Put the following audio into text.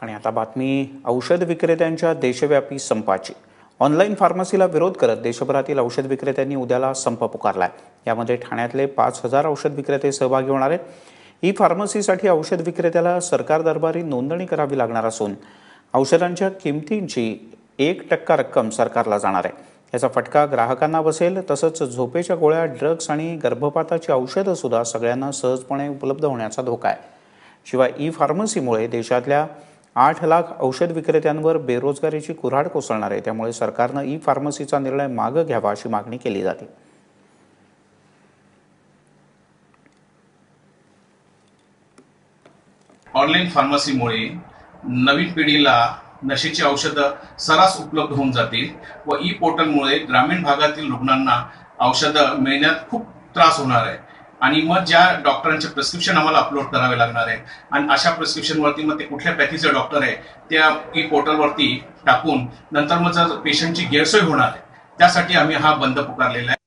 आणि आता बातमी औषध विक्रेत्यांच्या देशव्यापी संपाची. ऑनलाईन फार्मसीला विरोध करत देशभरातील औषध विक्रेत्यांनी उद्याला संप पुकारला आहे यामध्ये ठाण्यातले पाच हजार औषध विक्रेते सहभागी होणार आहेत. ई फार्मसीसाठी औषध विक्रेत्याला सरकार दरबारी नोंदणी करावी लागणार असून औषधांच्या किमतींची एक टक्का रक्कम सरकारला जाणार आहे. याचा फटका ग्राहकांना बसेल तसंच झोपेच्या गोळ्या ड्रग्ज आणि गर्भपाताची औषधं सुद्धा सगळ्यांना सहजपणे उपलब्ध होण्याचा धोका आहे. शिवाय ई फार्मसीमुळे देशातल्या आठ लाख औषध विक्रेत्यांवर बेरोजगारीची कुऱ्हाड कोसळणार आहे. त्यामुळे सरकारनं ई फार्मसीचा निर्णय मागं घ्यावा अशी मागणी केली जाते. ऑनलाईन फार्मसीमुळे नवीन पिढीला नशेची औषधं सरास उपलब्ध होऊन जातील व ई पोर्टलमुळे ग्रामीण भागातील रुग्णांना औषधं मिळण्यात खूप त्रास होणार आहे. आणि मग ज्या डॉक्टरांचे प्रिस्क्रिप्शन आम्हाला अपलोड करावे लागणार आहे आणि अशा प्रिस्क्रिप्शनवरती मग ते कुठल्या पॅथीचे डॉक्टर आहे त्या ई पोर्टलवरती टाकून नंतर मग जर पेशंटची गैरसोय होणार आहे त्यासाठी आम्ही हा बंद पुकारलेला आहे.